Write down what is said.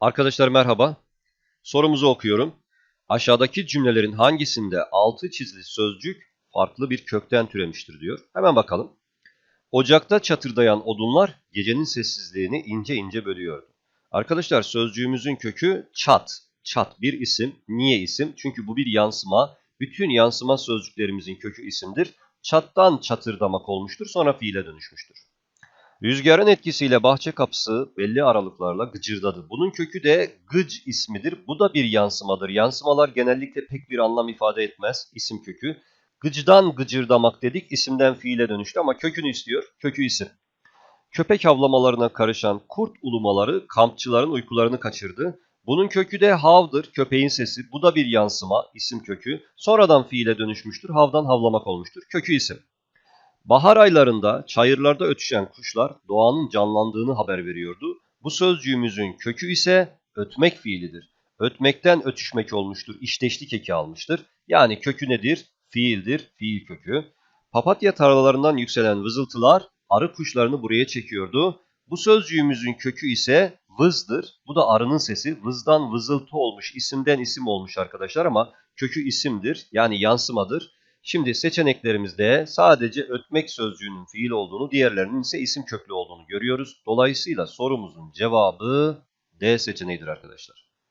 Arkadaşlar merhaba. Sorumuzu okuyorum. Aşağıdaki cümlelerin hangisinde altı çizili sözcük farklı bir kökten türemiştir diyor. Hemen bakalım. Ocakta çatırdayan odunlar gecenin sessizliğini ince ince bölüyordu. Arkadaşlar sözcüğümüzün kökü çat. Çat bir isim. Niye isim? Çünkü bu bir yansıma. Bütün yansıma sözcüklerimizin kökü isimdir. Çattan çatırdamak olmuştur sonra fiile dönüşmüştür. Rüzgarın etkisiyle bahçe kapısı belli aralıklarla gıcırdadı. Bunun kökü de gıc ismidir. Bu da bir yansımadır. Yansımalar genellikle pek bir anlam ifade etmez isim kökü. Gıcdan gıcırdamak dedik isimden fiile dönüştü ama kökünü istiyor. Kökü isim. Köpek havlamalarına karışan kurt ulumaları kampçıların uykularını kaçırdı. Bunun kökü de havdır, köpeğin sesi. Bu da bir yansıma, isim kökü. Sonradan fiile dönüşmüştür, havdan havlamak olmuştur. Kökü isim. Bahar aylarında çayırlarda ötüşen kuşlar doğanın canlandığını haber veriyordu. Bu sözcüğümüzün kökü ise ötmek fiilidir. Ötmekten ötüşmek olmuştur, işteşlik eki almıştır. Yani kökü nedir? Fiildir, fiil kökü. Papatya tarlalarından yükselen vızıltılar arı kuşlarını buraya çekiyordu. Bu sözcüğümüzün kökü ise vızdır. Bu da arının sesi. Vızdan vızıltı olmuş, isimden isim olmuş arkadaşlar ama kökü isimdir. Yani yansımadır. Şimdi seçeneklerimizde sadece ötmek sözcüğünün fiil olduğunu, diğerlerinin ise isim köklü olduğunu görüyoruz. Dolayısıyla sorumuzun cevabı D seçeneğidir arkadaşlar.